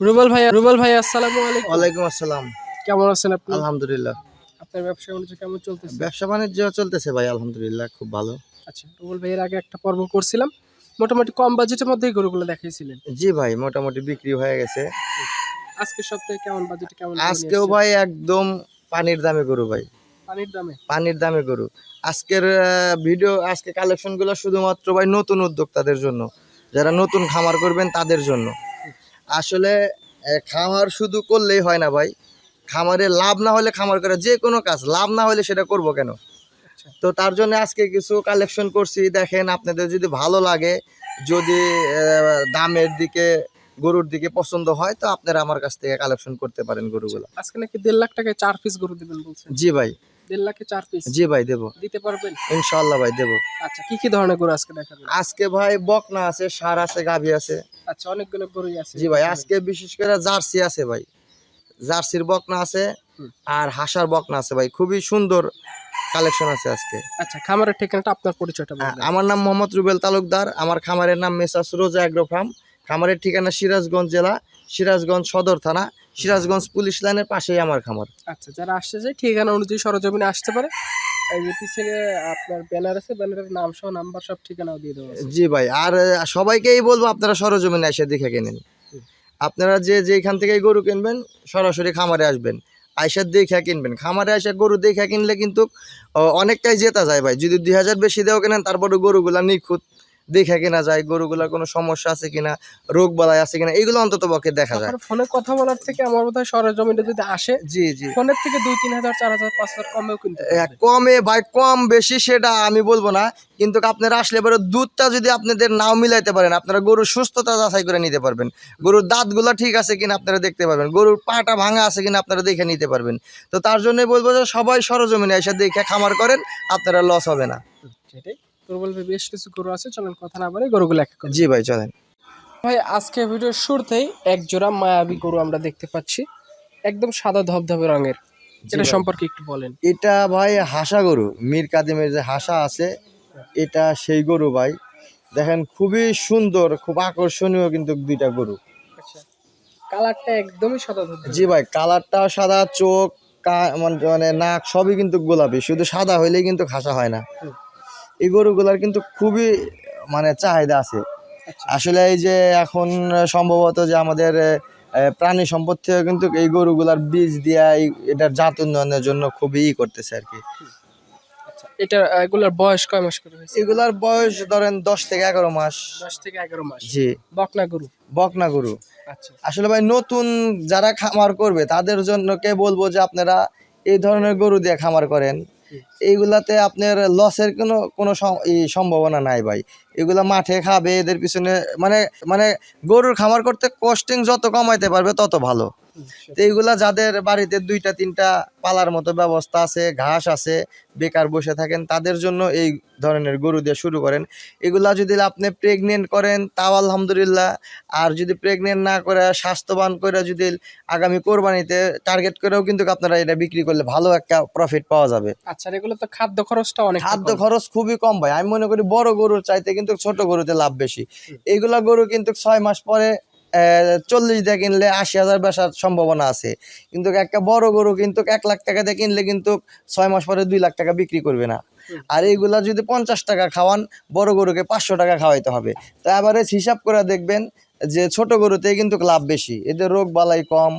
রুবেল ভাই রুবেল ভাই আসসালামু আলাইকুম। ওয়ালাইকুম আসসালাম। কেমন আছেন আপনি? আলহামদুলিল্লাহ। আপনার ব্যবসা বাণিজ্য কেমন চলতেছে? ব্যবসা বাণিজ্য চলতেছে ভাই আলহামদুলিল্লাহ খুব ভালো। আচ্ছা রুবেল ভাইয়ের আগে একটা পর্ব করছিলাম। মোটামুটি কম বাজেটের মধ্যেই গরুগুলো দেখাইছিলেন। জি ভাই মোটামুটি বিক্রি হয়ে গেছে। আজকে সপ্তাহে কেমন বাজেট কেমন আজকেও ভাই একদম পানির দামে গরু ভাই। পানির দামে? পানির দামে গরু। আজকের ভিডিও আজকে কালেকশনগুলো শুধুমাত্র ভাই নতুন উদ্যোক্তাদের জন্য। যারা নতুন খামার করবেন তাদের জন্য। আসলে খামার শুধু করলেই হয় না ভাই। খামারে লাভ না হলে খামার করা যে কোনো কাজ লাভ না হলে সেটা করব কেন? আচ্ছা। তো তার জন্য আজকে কিছু কালেকশন করছি। দেখেন আপনাদের যদি ভালো লাগে যদি দামের দিকে গরুর দিকে পছন্দ হয় তো আপনারা আমার কাছ থেকে কালেকশন করতে পারেন গরুগুলো। আজকে নাকি দেড় লাখ টাকায় চার পিস গরু দিবেন বলছেন? জি ভাই। দেড় লাখে চার পিস জি ভাই দেবো। দিতে পারবেন? ভাই দেবো। আচ্ছা কি কি ধরনের গরু আজকে দেখাবেন? আজকে ভাই বকনা আছে সার আছে গাভী আছে। আচ্ছা অনেকগুলো গরুই আছে। জি ভাই আজকে বিশেষ করে জার্সি আছে ভাই। জার্সির বকনা আছে আর হাসার বকনা আছে ভাই। খুবই সুন্দর কালেকশন আছে আজকে। আচ্ছা খামারের ঠিকানাটা আপনার পরিচয়টা আমার নাম মোহাম্মদ রুবেল তালুকদার। আমার খামারের নাম মেসাস রোজা অ্যাগ্রো ফার্ম। খামারের ঠিকানা সিরাজগঞ্জ জেলা সিরাজগঞ্জ সদর থানা। সিরাজগঞ্জ পুলিশ লাইনের পাশেই আমার খামার। আচ্ছা যারা আসতে চায় ঠিকানা অনুযায়ী সরজমিনে আসতে পারে এই যে পিছনে আপনার ব্যানার আছে ব্যানারের নাম সহ নাম্বার সব ঠিকানাও দিয়ে দেওয়া জি ভাই আর সবাইকেই বলব আপনারা সরজমিনে এসে দেখে কেনেন। আপনারা যে যেখান থেকে গরু কিনবেন সরাসরি খামারে আসবেন। আইসা দেখে কিনবেন। খামারে এসে গরু দেখে কিনলে কিন্তু অনেকটাই জেতা যায় ভাই। যদি দুই হাজার বেশি দেওয়া কেনেন তারপরে গরুগুলা নিখুঁত। দেখে কিনা যায় গরুগুলার কোনো সমস্যা আছে কিনা রোগ বালাই আছে কিনা এগুলো অন্তত পক্ষে দেখা যায়। ফোনে কথা বলার থেকে আমার বোধ হয় সরজমিনে যদি আসে জি জি। ফোনের থেকে দুই তিন হাজার চার হাজার পাঁচ হাজার কমেও কিনতে কমে ভাই কম বেশি সেটা আমি বলব না কিন্তু আপনারা আসলে এবারে দুধটা যদি আপনাদের নাও মিলাইতে পারেন আপনারা গরুর সুস্থতা যাচাই করে নিতে পারবেন। গরুর দাঁতগুলো ঠিক আছে কিনা আপনারা দেখতে পারবেন গরুর পাটা ভাঙা আছে কিনা আপনারা দেখে নিতে পারবেন। তো তার জন্য বলব যে সবাই সরজমিনে এসে দেখে খামার করেন আপনারা লস হবে না। সেটাই। তোর বলবে বেশ কিছু গরু আছে চলেন কথা না বলে গরুগুলো এক জি ভাই চলেন। ভাই আজকে ভিডিওর শুরুতেই এক জোড়া মায়াবী গরু আমরা দেখতে পাচ্ছি। একদম সাদা ধবধবে রঙের। এটা সম্পর্কে একটু বলেন। এটা ভাই হাসা গরু মীর কাদিমের যে হাসা আছে এটা সেই গরু ভাই। দেখেন খুবই সুন্দর খুব আকর্ষণীয় কিন্তু দুইটা গরু। আচ্ছা কালারটা একদমই সাদা ধবধবে। জি ভাই কালারটা সাদা চোখ মানে মানে নাক সবই কিন্তু গোলাপি। শুধু সাদা হইলেই কিন্তু খাসা হয় না। এই গরুগুলার কিন্তু খুবই মানে চাহিদা আছে। আচ্ছা। আসলে এই যে এখন সম্ভবত যে আমাদের প্রাণী সম্পদ থেকে কিন্তু এই গরুগুলার বীজ দিয়া এটার জাত উন্নয়নের জন্য খুবই ই করতেছে আর কি। আচ্ছা এটা এগুলোর বয়স কয় মাস করে হয়েছে? এগুলার বয়স ধরেন দশ থেকে এগারো মাস। দশ থেকে এগারো মাস। জি। বকনা গরু? বকনা গরু। আচ্ছা। আসলে ভাই নতুন যারা খামার করবে তাদের জন্য কে বলব যে আপনারা এই ধরনের গরু দিয়ে খামার করেন। এইগুলাতে আপনার লসের কোনো কোনো সম্ভাবনা নাই ভাই। এগুলা মাঠে খাবে, এদের পিছনে মানে মানে গরুর খামার করতে কস্টিং যত কমাইতে পারবে তত ভালো। তো এইগুলা যাদের বাড়িতে দুইটা তিনটা পালার মতো ব্যবস্থা আছে ঘাস আছে বেকার বসে থাকেন তাদের জন্য এই ধরনের গরু দিয়ে শুরু করেন। এগুলা যদি আপনি প্রেগনেন্ট করেন তাও আলহামদুলিল্লাহ। আর যদি প্রেগনেন্ট না করে স্বাস্থ্যবান করে যদি আগামী কোরবানিতে টার্গেট করেও কিন্তু আপনারা এটা বিক্রি করলে ভালো একটা প্রফিট পাওয়া যাবে। আচ্ছা এগুলো তো খাদ্য খরচটা অনেক খাদ্য খরচ খুবই কম ভাই। আমি মনে করি বড় গরুর চাইতে কিন্তু ছোট গরুতে লাভ বেশি। এইগুলা গরু কিন্তু ছয় মাস পরে চল্লিশ দিয়ে কিনলে আশি হাজার বেসার সম্ভাবনা আছে। কিন্তু একটা বড় গরু কিন্তু এক লাখ টাকা দিয়ে কিনলে কিন্তু ছয় মাস পরে দুই লাখ টাকা বিক্রি করবে না। আর এইগুলা যদি পঞ্চাশ টাকা খাওয়ান বড় গরুকে পাঁচশো টাকা খাওয়াইতে হবে। তো এবারে হিসাব করে দেখবেন যে ছোট গরুতে কিন্তু লাভ বেশি। এদের রোগ বালাই কম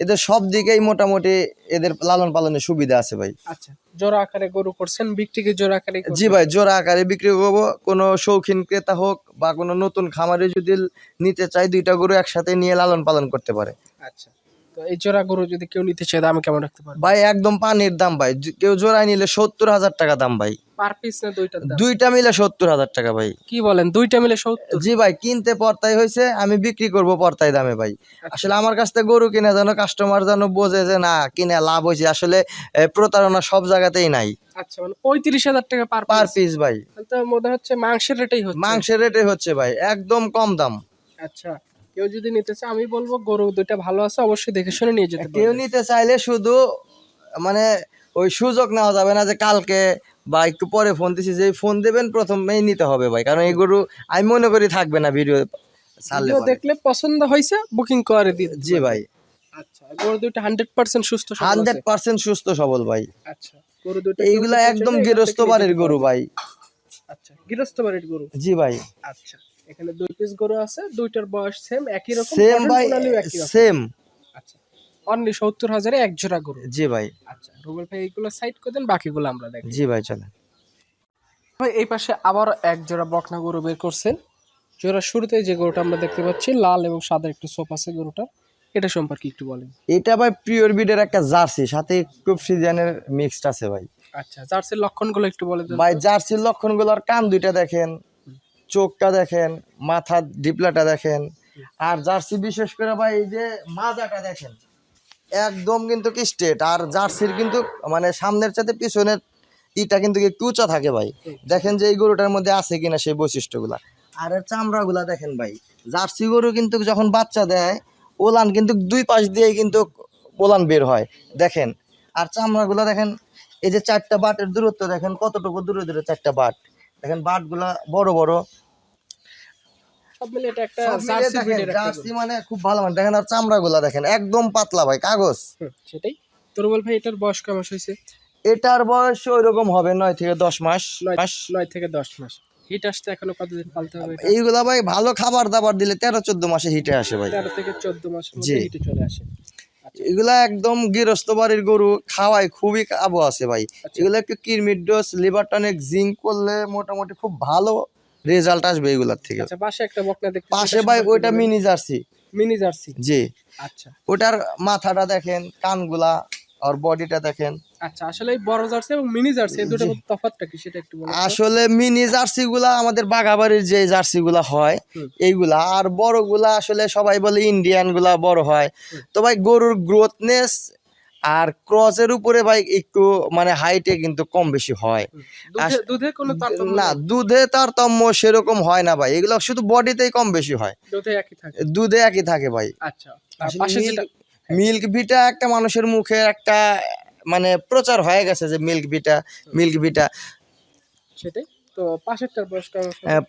এদের সব দিকেই মোটামুটি এদের লালন পালনের সুবিধা আছে ভাই। আচ্ছা জোড়া আকারে গরু করছেন বিক্রি কি জোড়া আকারে জি ভাই জোড়া আকারে বিক্রি করব। কোনো শৌখিন ক্রেতা হোক বা কোনো নতুন খামারে যদি নিতে চাই দুইটা গরু একসাথে নিয়ে লালন পালন করতে পারে। আচ্ছা তো এই জোড়া গরু যদি কেউ নিতে চায় দাম কেমন রাখতে পারবে? ভাই একদম পানির দাম ভাই। কেউ জোড়ায় নিলে সত্তর হাজার টাকা দাম ভাই। পার পিস না দুইটার দুইটা মিলে সত্তর হাজার টাকা ভাই। কি বলেন দুইটা মিলে সত্তর? জি ভাই কিনতে পর্তাই হয়েছে আমি বিক্রি করব পর্তাই দামে ভাই। আসলে আমার কাছ থেকে গরু কিনে যেন কাস্টমার যেন বোঝে যে না কিনে লাভ হয়েছে আসলে প্রতারণা সব জায়গাতেই নাই। আচ্ছা মানে পঁয়ত্রিশ হাজার টাকা পার পার পিস ভাই। তো মনে হচ্ছে মাংসের রেটেই হচ্ছে। মাংসের রেটে হচ্ছে ভাই একদম কম দাম। আচ্ছা কেউ যদি নিতে চায় আমি বলব গরু দুইটা ভালো আছে অবশ্যই দেখে শুনে নিয়ে যেতে কেউ নিতে চাইলে শুধু মানে ওই সুযোগ নেওয়া যাবে না যে কালকে বা একটু পরে ফোন দিছি যে ফোন দেবেন প্রথমেই নিতে হবে ভাই কারণ এই গরু আমি মনে করি থাকবে না ভিডিও ছাড়লে দেখলে পছন্দ হয়েছে বুকিং করে দিন জি ভাই। আচ্ছা গরু দুইটা হান্ড্রেড পার্সেন্ট সুস্থ সবল হান্ড্রেড। পার্সেন্ট সুস্থ সবল ভাই। আচ্ছা গরু দুইটা এইগুলা একদম গৃহস্থ বাড়ির গরু ভাই। আচ্ছা গৃহস্থ বাড়ির গরু? জি ভাই। আচ্ছা এখানে দুই পিস গরু আছে দুইটার বয়স সেম একই রকম সেম ভাই। সেম অনলি সত্তর হাজারে এক জোড়া গরু। জি ভাই। আচ্ছা রুবেল ভাই এইগুলো সাইড করে দেন বাকিগুলো আমরা দেখি। জি ভাই চলেন। ভাই এই পাশে আবার এক জোড়া বকনা গরু বের করছেন। জোড়া শুরুতে যে গরুটা আমরা দেখতে পাচ্ছি লাল এবং সাদা একটু সোপ আছে গরুটার। এটা সম্পর্কে একটু বলেন। এটা ভাই পিওর বিডের একটা জার্সি সাথে খুব সিজনের মিক্সড আছে ভাই। আচ্ছা জার্সির লক্ষণগুলো একটু বলে দেন। ভাই জার্সির লক্ষণগুলোর কান দুইটা দেখেন চোখটা দেখেন মাথা ডিপলাটা দেখেন। আর জার্সি বিশেষ করে ভাই এই যে মাজাটা দেখেন। একদম কিন্তু কি স্ট্রেট আর জার্সির কিন্তু মানে সামনের চাতে পিছনের ইটা কিন্তু একটু উঁচা থাকে ভাই। দেখেন যে এই গরুটার মধ্যে আছে কিনা সেই বৈশিষ্ট্যগুলা। আর এর চামড়াগুলা দেখেন ভাই, জার্সি গরু কিন্তু যখন বাচ্চা দেয়, ওলান কিন্তু দুই পাশ দিয়ে কিন্তু ওলান বের হয়, দেখেন। আর চামড়াগুলা দেখেন, এই যে চারটা বাটের দূরত্ব দেখেন, কতটুকু দূরে দূরে চারটা বাট। দেখেন বাটগুলা বড় বড় সব মিলে এটা একটা জার্সি ব্রিডের জার্সি গরু। মানে খুব ভালো মানে দেখেন আর চামড়াগুলা দেখেন একদম পাতলা ভাই কাগজ। সেটাই। তো ভাই এটার বয়স কেমন হয়েছে? এটার বয়স ওই হবে নয় থেকে দশ মাস নয় থেকে দশ মাস। হিট আসতে এখনও কতদিন পালতে হবে এইগুলা ভাই ভালো খাবার দাবার দিলে তেরো চোদ্দ মাসে হিটে আসে ভাই। তেরো থেকে চোদ্দ মাসের মধ্যে হিটে চলে আসে। এগুলা একদম গৃহস্থ বাড়ির গরু খাওয়ায় খুবই কাবু আছে ভাই। আচ্ছা। এগুলো একটু কিরমির ডোজ লিভার টনিক জিঙ্ক করলে মোটামুটি খুব ভালো রেজাল্ট আসবে এগুলার থেকে। আচ্ছা পাশে একটা বকনা দেখতে পাশে ভাই ওইটা মিনি জার্সি মিনি জার্সি জি। আচ্ছা। ওটার মাথাটা দেখেন কানগুলা আর বডিটা দেখেন। আচ্ছা আসলে বড় জার্সি এবং মিনি জার্সি এই দুটোর মধ্যে তফাৎটা কি সেটা একটু বলুন আসলে মিনি জার্সিগুলা আমাদের বাঘাবাড়ির যে জার্সি গুলা হয় এইগুলা আর বড়গুলা আসলে সবাই বলে ইন্ডিয়ানগুলা বড় হয়। তো ভাই গরুর গ্রোথনেস আর ক্রসের উপরে ভাই একটু মানে হাইটে কিন্তু কম বেশি হয়। দুধে কোনো না দুধে তারতম্য সেরকম হয় না ভাই। এগুলো শুধু বডিতেই কম বেশি হয়। দুধে একই থাকে? দুধে একই থাকে ভাই। আচ্ছা। মিল্ক ভিটা একটা মানুষের মুখে একটা মানে প্রচার হয়ে গেছে যে মিল্ক ভিটা মিল্ক ভিটা। সেটাই? তো পাশেরটার বয়স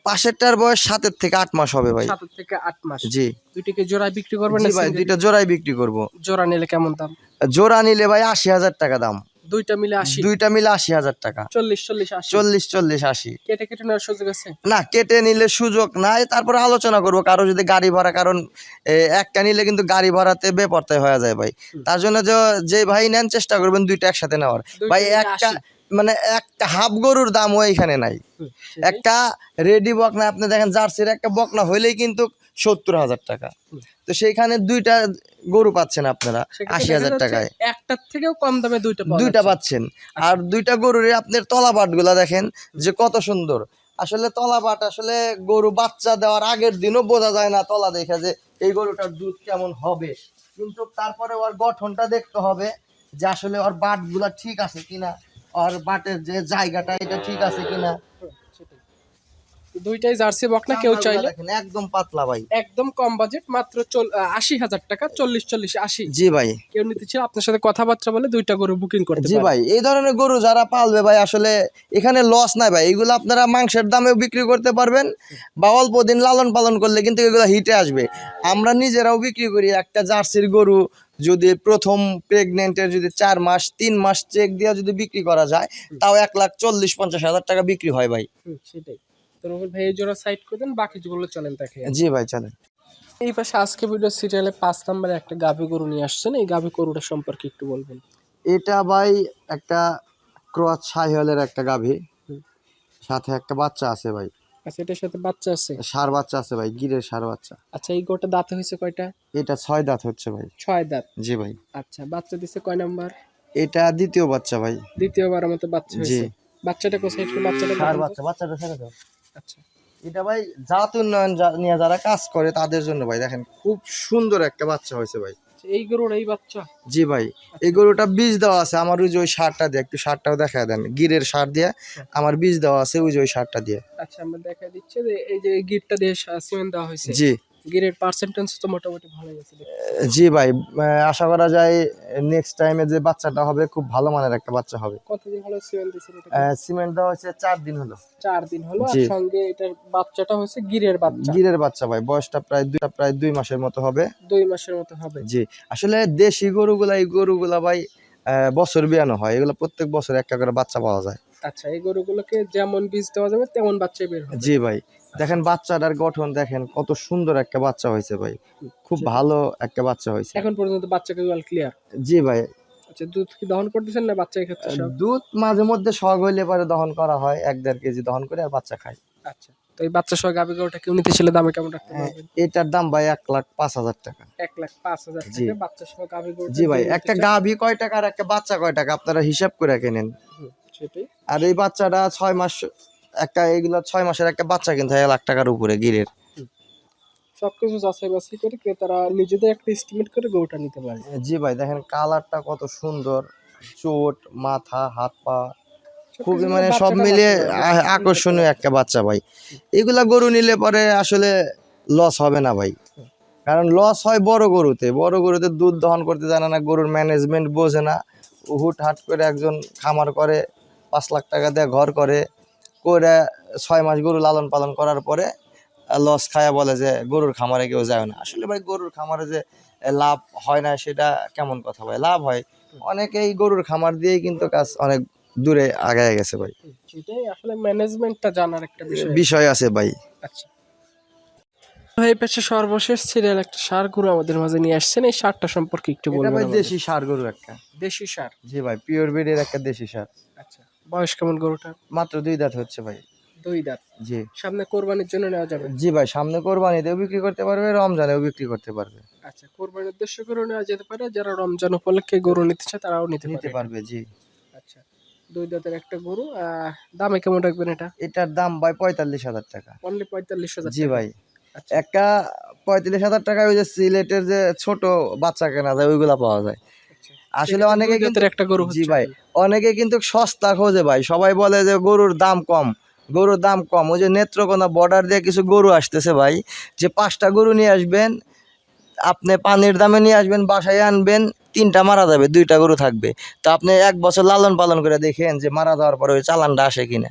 পাশেরটার বয়স সাতের থেকে আট মাস হবে ভাই। থেকে আট মাস। জি। দুইটিকে জোড়ায় বিক্রি করবেন ভাই দুইটা জোড়াই বিক্রি করব। জোড়া নিলে কেমন দাম? জোড়া নিলে ভাই আশি হাজার টাকা দাম। দুইটা মিলে আশি। দুইটা মিলে আশি হাজার টাকা। চল্লিশ চল্লিশ চল্লিশ চল্লিশ আশি। কেটে কেটে নেওয়ার সুযোগ আছে? না কেটে নিলে সুযোগ নাই তারপরে আলোচনা করব। কারও যদি গাড়ি ভাড়া কারণ একটা নিলে কিন্তু গাড়ি ভাড়াতে বেপরতায় হয়ে যায় ভাই। তার জন্য যে ভাই নেন চেষ্টা করবেন দুইটা একসাথে নেওয়ার। ভাই একটা মানে একটা হাফ গরুর দামও এখানে নাই। একটা রেডি বকনা আপনি দেখেন জার্সির একটা বকনা হইলেই কিন্তু সত্তর হাজার টাকা। তো সেইখানে দুইটা গরু পাচ্ছেন আপনারা আশি হাজার টাকায়। একটার থেকেও কম দামে দুইটা দুইটা পাচ্ছেন। আর দুইটা গরুর আপনার তলাবাটগুলা দেখেন যে কত সুন্দর। আসলে তলাবাট আসলে গরু বাচ্চা দেওয়ার আগের দিনও বোঝা যায় না তলা দেখে যে এই গরুটার দুধ কেমন হবে। কিন্তু তারপরে ওর গঠনটা দেখতে হবে যে আসলে ওর বাটগুলা ঠিক আছে কিনা ওর বাটের যে জায়গাটা এটা ঠিক আছে কিনা। দুইটাই জার্সি বকনা কেউ চাইলে? একদম পাতলা ভাই। একদম কম বাজেট মাত্র আশি হাজার টাকা চল্লিশ চল্লিশ আশি। জি ভাই। কেউ নিতে ছিল আপনার সাথে কথাবার্তা বলে দুইটা গরু বুকিং করতে জি ভাই এই ধরনের গরু যারা পালবে ভাই আসলে এখানে লস নাই ভাই। এগুলো আপনারা মাংসের দামেও বিক্রি করতে পারবেন বা অল্প দিন লালন পালন করলে কিন্তু এগুলো হিটে আসবে। আমরা নিজেরাও বিক্রি করি একটা জার্সির গরু যদি প্রথম প্রেগনেন্টের যদি চার মাস তিন মাস চেক দিয়ে যদি বিক্রি করা যায় তাও এক লাখ চল্লিশ পঞ্চাশ হাজার টাকা বিক্রি হয় ভাই। সেটাই। তো রুবেল ভাই এই জোড়া সাইড করে দেন বাকি যেগুলো চলেন দেখে জি ভাই চলেন। এই পাশে আজকে ভিডিও সিরিয়ালে পাঁচ নম্বরে একটা গাভী গরু নিয়ে আসছেন এই গাভী গরুটা সম্পর্কে একটু বলবেন। এটা ভাই একটা ক্রস সাহিওয়ালের একটা গাভী। সাথে একটা বাচ্চা আছে ভাই। আচ্ছা এটার সাথে বাচ্চা আছে? সার বাচ্চা আছে ভাই গিরের সার বাচ্চা। আচ্ছা এই গরুটা দাঁতে হয়েছে কয়টা? এটা ছয় দাঁত হচ্ছে ভাই। ছয় দাঁত? জি ভাই। আচ্ছা বাচ্চা দিছে কয় নাম্বার? এটা দ্বিতীয় বাচ্চা ভাই। দ্বিতীয়বার মতো বাচ্চা হয়েছে। বাচ্চাটা কোথায়? একটু বাচ্চাটা সার বাচ্চা বাচ্চাটা ছেড়ে দাও। আচ্ছা। এটা ভাই জাত উন্নয়ন নিয়ে যারা কাজ করে তাদের জন্য ভাই দেখেন খুব সুন্দর একটা বাচ্চা হয়েছে ভাই। আচ্ছা, এই গরুর এই বাচ্চা? জি ভাই এই গরুটা বীজ দেওয়া আছে আমার ওই যে ওই সারটা দিয়ে একটু সারটাও দেখা দেন গিরের সার দিয়ে আমার বীজ দেওয়া আছে ওই যে ওই সারটা দিয়ে। আচ্ছা আমরা দেখা দিচ্ছে যে এই যে গিরটা দিয়ে সিমেন্ট দেওয়া হয়েছে। জি। গিরের পার্সেন্টেজ তো মোটামুটি ভালো গেছে জি ভাই আশা করা যায় নেক্সট টাইমে যে বাচ্চাটা হবে খুব ভালো মানের একটা বাচ্চা হবে। কতদিন হলো সিমেন্ট দিয়েছেন এটা সিমেন্ট দেওয়া হচ্ছে চার দিন হলো। চার দিন হলো আর সঙ্গে এটার বাচ্চাটা হচ্ছে গিরের বাচ্চা। গিরের বাচ্চা ভাই বয়সটা প্রায় দুই প্রায় দুই মাসের মতো হবে। দুই মাসের মতো হবে। জি আসলে দেশি গরুগুলা এই গরুগুলা ভাই বছর বিয়ানো হয় এগুলো প্রত্যেক বছর একটা করে বাচ্চা পাওয়া যায়। আচ্ছা এই গরুগুলোকে যেমন বীজ দেওয়া যাবে তেমন বাচ্চা বের হবে। জি ভাই দেখেন বাচ্চাটার গঠন দেখেন কত সুন্দর একটা বাচ্চা হয়েছে ভাই। খুব ভালো একটা বাচ্চা হয়েছে। এখন পর্যন্ত বাচ্চাকে জল ক্লিয়ার জি ভাই। আচ্ছা দুধ কি দহন করতেছেন না বাচ্চা ক্ষেত্রে দুধ মাঝে মধ্যে হইলে পরে দহন করা হয় এক দেড় কেজি দহন করে আর বাচ্চা খায়। আচ্ছা তো এই বাচ্চা সহ গাভী গরুটা কেউ নিতে ছিল দামে কেমন রাখতে হ্যাঁ, পারবেন? এটার দাম ভাই এক লাখ পাঁচ হাজার টাকা। এক লাখ পাঁচ হাজার জি। টাকা বাচ্চা সহ গাভী গরু জি ভাই একটা কয় টাকা আর একটা বাচ্চা কয় টাকা আপনারা হিসাব করে কেনেন। সেটাই। আর এই বাচ্চাটা ছয় মাস একটা এগুলো ছয় মাসের একটা বাচ্চা কিনতে হয় এক লাখ টাকার উপরে গিরের। সবকিছু যাচাই বাছাই করে ক্রেতারা নিজেদের একটা এস্টিমেট করে গরুটা নিতে পারে। জি ভাই দেখেন কালারটা কত সুন্দর চোট মাথা হাত পা খুবই মানে সব মিলিয়ে আকর্ষণীয় একটা বাচ্চা ভাই। এগুলা গরু নিলে পরে আসলে লস হবে না ভাই। কারণ লস হয় বড় গরুতে বড় গরুতে দুধ দহন করতে জানে না গরুর ম্যানেজমেন্ট বোঝে না। হুট হাট করে একজন খামার করে পাঁচ লাখ টাকা দিয়ে ঘর করে করে ছয় মাস গরু লালন পালন করার পরে লস খায়া বলে যে গরুর খামারে কেউ যায় না। আসলে ভাই গরুর খামারে যে লাভ হয় না সেটা কেমন কথা ভাই? লাভ হয়। অনেকেই গরুর খামার দিয়েই কিন্তু কাজ অনেক দূরে আগায় গেছে ভাই। সেটাই আসলে ম্যানেজমেন্টটা জানার একটা বিষয়। বিষয় আছে ভাই। আচ্ছা। এই পেছে সর্বশেষ সিরিয়াল একটা সার গরু আমাদের মাঝে নিয়ে আসছেন। এই সারটা সম্পর্কে একটু বলবেন ভাই দেশি সার গরু একটা। দেশি সার? জি ভাই পিওর ব্রিডের একটা দেশি সার। আচ্ছা। বয়স কেমন গরুটা মাত্র দুই দাঁত হচ্ছে ভাই। দুই দাঁত? জি। সামনে কোরবানির জন্য নেওয়া যাবে? জি ভাই সামনে কোরবানিতেও বিক্রি করতে পারবে রমজানেও বিক্রি করতে পারবে। আচ্ছা কোরবানির উদ্দেশ্য করে নেওয়া যেতে পারে যারা রমজান উপলক্ষে গরু নিতে চায় তারাও নিতে নিতে পারবে। জি। আচ্ছা দুই দাঁতের একটা গরু দামে কেমন রাখবেন এটা? এটার দাম ভাই পঁয়তাল্লিশ হাজার টাকা। অনলি পঁয়তাল্লিশ হাজার জি ভাই। আচ্ছা। একটা পঁয়তাল্লিশ হাজার টাকায় ওই যে সিলেটের যে ছোট বাচ্চা কেনা যায় ওইগুলা পাওয়া যায়। আসলে অনেকে কিন্তু একটা গরু জি ভাই অনেকে কিন্তু সস্তা খোঁজে ভাই সবাই বলে যে গরুর দাম কম গরুর দাম কম ওই যে নেত্রকোনা বর্ডার দিয়ে কিছু গরু আসতেছে ভাই যে পাঁচটা গরু নিয়ে আসবেন আপনি পানির দামে নিয়ে আসবেন বাসায় আনবেন তিনটা মারা যাবে দুইটা গরু থাকবে। তো আপনি এক বছর লালন পালন করে দেখেন যে মারা যাওয়ার পরে ওই চালানটা আসে কিনা।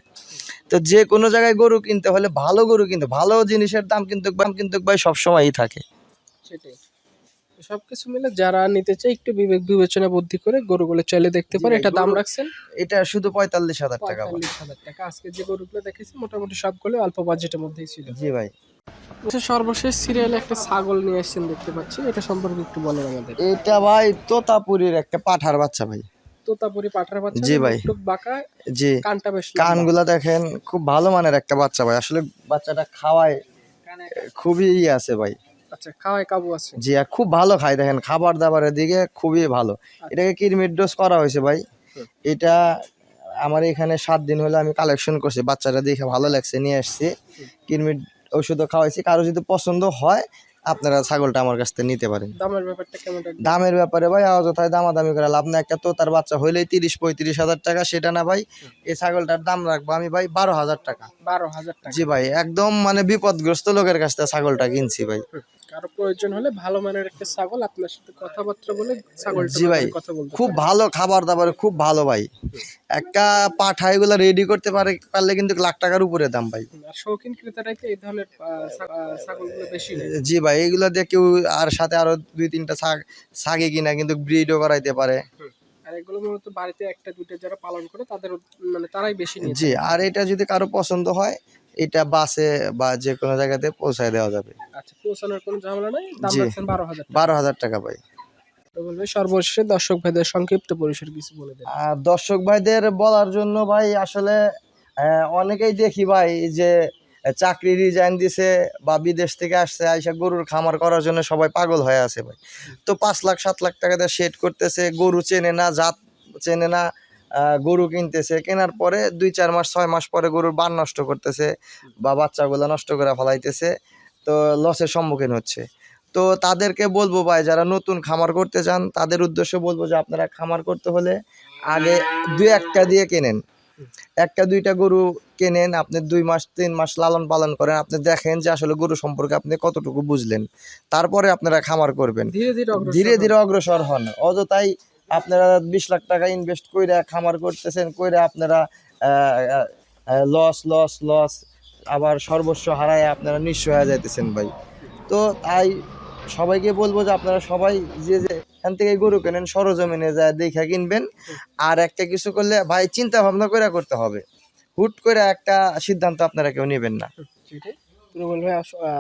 তো যে কোনো জায়গায় গরু কিনতে হলে ভালো গরু কিনতে ভালো জিনিসের দাম কিন্তু দাম কিন্তু ভাই সবসময়ই থাকে। সেটাই। সবকিছু মিলে যারা নিতে চায় একটু বিবেক বিবেচনা বুদ্ধি করে গরুগুলো চলে দেখতে পারে। এটা দাম রাখছেন? এটা শুধু পঁয়তাল্লিশ হাজার টাকা। পঁয়তাল্লিশ হাজার টাকা। আজকে যে গরুগুলো দেখেছি মোটামুটি সবগুলো অল্প বাজেটের মধ্যেই ছিল। জি ভাই। আচ্ছা, সর্বশেষ সিরিয়ালে একটা ছাগল নিয়ে এসেছেন দেখতে পাচ্ছি। এটা সম্পর্কে একটু বলেন আমাদের। এটা ভাই তোতাপুরির একটা পাঠার বাচ্চা ভাই। তোতাপুরি পাঠার বাচ্চা জি ভাই। বাঁকা জি। কানটা বেশ। কানগুলা দেখেন খুব ভালো মানের একটা বাচ্চা ভাই। আসলে বাচ্চাটা খাওয়ায় খুবই ই আছে ভাই। আচ্ছা খাওয়ায় কাবু আছে। জি খুব ভালো খায় দেখেন খাবার দাবারের দিকে খুবই ভালো। এটাকে কিরমিট ডোজ করা হয়েছে ভাই? এটা আমার এখানে সাত দিন হলো আমি কালেকশন করছি বাচ্চাটা দেখে ভালো লাগছে নিয়ে আসছি। কিরমিট ওষুধও খাওয়াইছি কারও যদি পছন্দ হয় আপনারা ছাগলটা আমার কাছ থেকে নিতে পারেন। দামের ব্যাপারটা কেমন দামের ব্যাপারে ভাই অযথায় দামাদামি করে লাভ না একটা তো তার বাচ্চা হইলেই তিরিশ পঁয়ত্রিশ হাজার টাকা সেটা না ভাই। এই ছাগলটার দাম রাখব আমি ভাই বারো হাজার টাকা। বারো হাজার টাকা। জি ভাই একদম মানে বিপদগ্রস্ত লোকের কাছ থেকে ছাগলটা কিনছি ভাই। কারও প্রয়োজন হলে ভালো মানের একটা ছাগল আপনার সাথে কথাবার্তা বলে ছাগল জি ভাই, কথা বলতে খুব ভালো খাবার দাবার খুব ভালো ভাই। একটা পাঠা এগুলো রেডি করতে পারে পারলে কিন্তু লাখ টাকার উপরে দাম ভাই। আর শৌখিন ক্রেতারাই তো এই ধরনের ছাগলগুলো বেশি জি ভাই এগুলো দিয়ে কেউ আর সাথে আরও দুই তিনটা ছাগ ছাগে কিনা কিন্তু ব্রিডও করাইতে পারে। আর এগুলো মূলত বাড়িতে একটা দুটো যারা পালন করে তাদের মানে তারাই বেশি নিয়ে জি আর এটা যদি কারও পছন্দ হয় এটা বাসে বা যে কোনো জায়গাতে পৌঁছায় দেওয়া যাবে। আচ্ছা পৌঁছানোর কোনো ঝামেলা নাই? দাম রাখছেন বারো হাজার বারো হাজার টাকা ভাই। বলবে সর্বশেষে দর্শক ভাইদের সংক্ষিপ্ত পরিসর কিছু বলে দেন। আর দর্শক ভাইদের বলার জন্য ভাই আসলে অনেকেই দেখি ভাই যে চাকরি রিজাইন দিছে বা বিদেশ থেকে আসছে, আইসা গরুর খামার করার জন্য সবাই পাগল হয়ে আছে ভাই। তো পাঁচ লাখ, সাত লাখ টাকা দিয়ে শেড করতেছে, গরু চেনে না, জাত চেনে না গরু কিনতেছে। কেনার পরে দুই, চার মাস, ছয় মাস পরে গরুর বান নষ্ট করতেছে বা বাচ্চাগুলো নষ্ট করে ফেলাইতেছে। তো লসের সম্মুখীন হচ্ছে। তো তাদেরকে বলব ভাই, যারা নতুন খামার করতে চান, তাদের উদ্দেশ্য বলব যে আপনারা খামার করতে হলে আগে দু একটা দিয়ে কেনেন। একটা দুইটা গরু কেনেন আপনি দুই মাস তিন মাস লালন পালন করেন আপনি দেখেন যে আসলে গরু সম্পর্কে আপনি কতটুকু বুঝলেন। তারপরে আপনারা খামার করবেন। ধীরে ধীরে অগ্রসর হন। অযথাই আপনারা বিশ লাখ টাকা ইনভেস্ট কইরা খামার করতেছেন কইরা আপনারা লস লস লস আবার সর্বস্ব হারায় আপনারা নিঃস্ব হয়ে যাইতেছেন ভাই। তো তাই সবাইকে বলব যে আপনারা সবাই যে যে এখান থেকে গরু কেনেন, সরজমিনে যায় দেখা কিনবেন। আর একটা কিছু করলে ভাই চিন্তা ভাবনা করে করতে হবে। হুট করে একটা সিদ্ধান্ত আপনারা কেউ নেবেন না।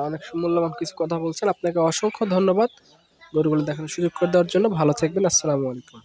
অনেক মূল্যবান কিছু কথা বলছেন। আপনাকে অসংখ্য ধন্যবাদ। গরুগুলো দেখানোর সুযোগ করে দেওয়ার জন্য। ভালো থাকবেন। আসসালামু আলাইকুম।